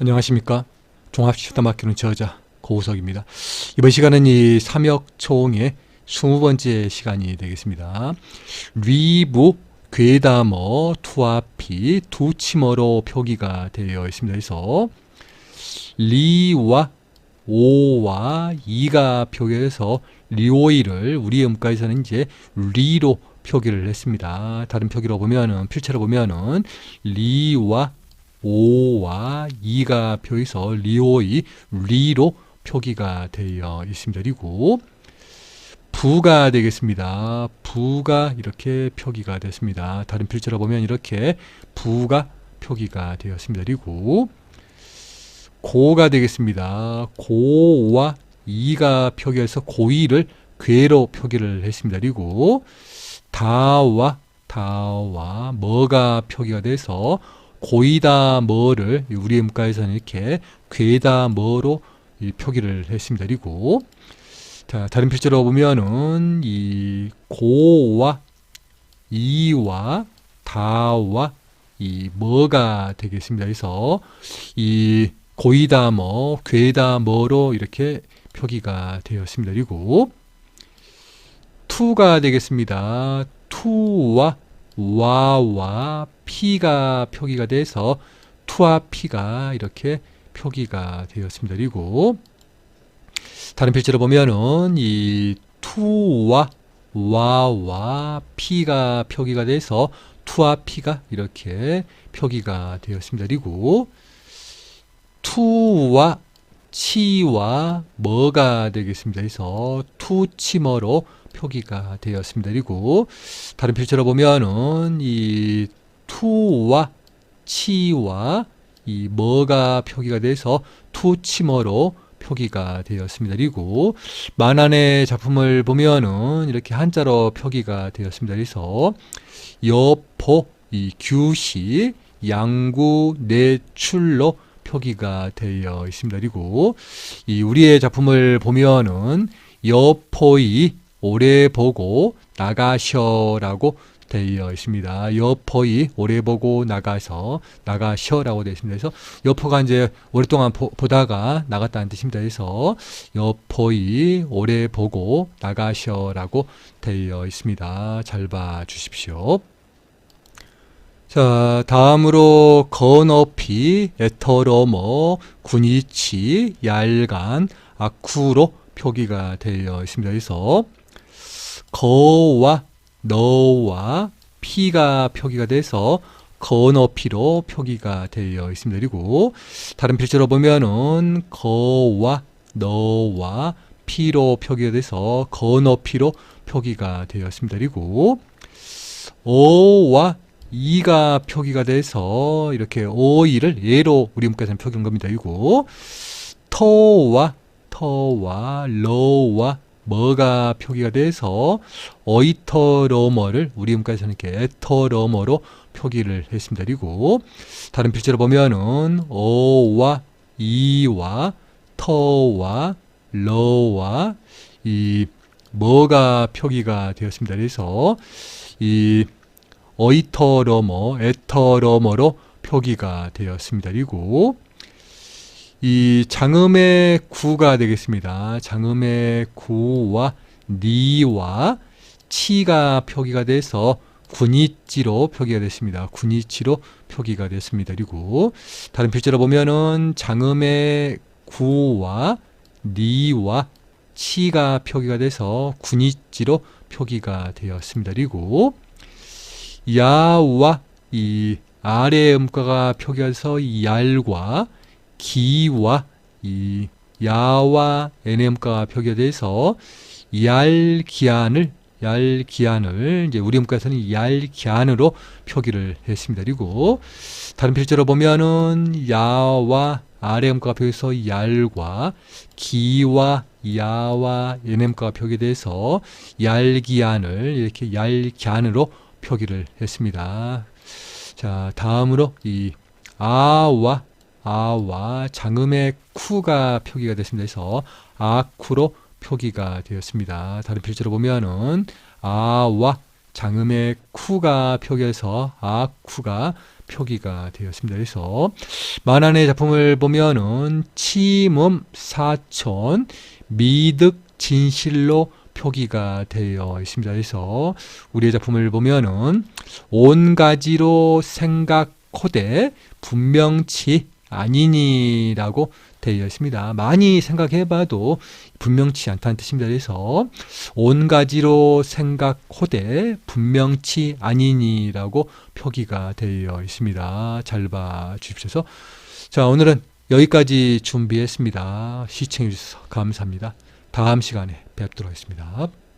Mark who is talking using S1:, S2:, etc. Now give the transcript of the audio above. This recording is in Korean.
S1: 안녕하십니까. 종합시다 맡기는 저자 고우석입니다. 이번 시간은 이 삼역총의 20번째 시간이 되겠습니다. 리부 괴담어 투아피 두치머로 표기가 되어 있습니다. 그래서 리와 오와 이가 표기해서 리오이를 우리 음가에서는 이제 리로 표기를 했습니다. 다른 표기로 보면은 필체로 보면은 리와 오와 이가 표해서 리오이 리로 표기가 되어 있습니다. 그리고 부가 되겠습니다. 부가 이렇게 표기가 됐습니다. 다른 필체로 보면 이렇게 부가 표기가 되었습니다. 그리고 고가 되겠습니다. 고와 이가 표기해서 고이를 괴로 표기를 했습니다. 그리고 다와 다와 뭐가 표기가 돼서 고이다 뭐를 우리 음가에서는 이렇게 괴다 뭐로 이 표기를 했습니다. 그리고 자 다른 필자로 보면은 이 고와 이와 다와 이 뭐가 되겠습니다. 그래서 이 고이다 뭐 괴다 뭐로 이렇게 표기가 되었습니다. 그리고 투가 되겠습니다. 투와 와와 피가 표기가 돼서 투와 피가 이렇게 표기가 되었습니다. 그리고 다른 필지로 보면은 이 투와 와와 피가 표기가 돼서 투와 피가 이렇게 표기가 되었습니다. 그리고 투와 치와 뭐가 되겠습니다. 그래서 투치머로 표기가 되었습니다. 그리고 다른 필체로 보면은 이 투와 치와 이 뭐가 표기가 돼서 투치머로 표기가 되었습니다. 그리고 만안의 작품을 보면은 이렇게 한자로 표기가 되었습니다. 그래서 여포, 이 규시, 양구, 내출로 표기가 되어 있습니다. 그리고 이 우리의 작품을 보면은 여포이 오래 보고 나가셔라고 되어 있습니다. 여포이 오래 보고 나가서 나가셔라고 되어 있습니다. 그래서 여포가 이제 오랫동안 보, 보다가 나갔다는 뜻입니다. 그래서 여포이 오래 보고 나가셔라고 되어 있습니다. 잘 봐 주십시오. 자, 다음으로 건어피, 에터러머, 군이치, 얄간, 아쿠로 표기가 되어 있습니다. 그래서 거와 너와 피가 표기가 돼서 건어피로 표기가 되어 있습니다. 그리고 다른 필체로 보면은 거와 너와 피로 표기가 돼서 건어피로 표기가 되었습니다. 그리고 어와 이가 표기가 돼서 이렇게 오이를 예로 우리 문과에서는 표기한 겁니다. 그리고 터와 터와 러와 뭐가 표기가 돼서 어이터러머를 우리 문과에서는 이렇게 에터러머로 표기를 했습니다. 그리고 다른 필체로 보면은 어와 이와 터와 러와 이 뭐가 표기가 되었습니다. 그래서 이 어이터러머, 에터러머로 표기가 되었습니다. 그리고 이 장음의 구가 되겠습니다. 장음의 구와 니와 치가 표기가 돼서 군이치로 표기가 됐습니다. 군이치로 표기가 됐습니다. 그리고 다른 필자로 보면은 장음의 구와 니와 치가 표기가 돼서 군이치로 표기가 되었습니다. 그리고 야와 이 아래 음가가 표기해서 이 얄과 기와 이 야와 nm가가 표기가 돼서 얄기안을 얄기안을 이제 우리 음가에서는 얄기안으로 표기를 했습니다. 그리고 다른 필자로 보면은 야와 음가가 표기해서 얄과 기와 야와 nm가가 표기돼서 얄기안을 이렇게 얄기안으로 표기를 했습니다. 자, 다음으로 이 아와 아와 장음의 쿠가 표기가 됐습니다. 그래서 아쿠로 표기가 되었습니다. 다른 필자로 보면은 아와 장음의 쿠가 표기해서 아쿠가 표기가 되었습니다. 그래서 만안의 작품을 보면은 치몸 사촌 미득 진실로 표기가 되어 있습니다. 그래서 우리의 작품을 보면은 온 가지로 생각코대 분명치 아니니라고 되어 있습니다. 많이 생각해봐도 분명치 않다는 뜻입니다. 그래서 온 가지로 생각호대 분명치 아니니라고 표기가 되어 있습니다. 잘 봐 주십시오. 자, 오늘은 여기까지 준비했습니다. 시청해 주셔서 감사합니다. 다음 시간에 뵙도록 하겠습니다.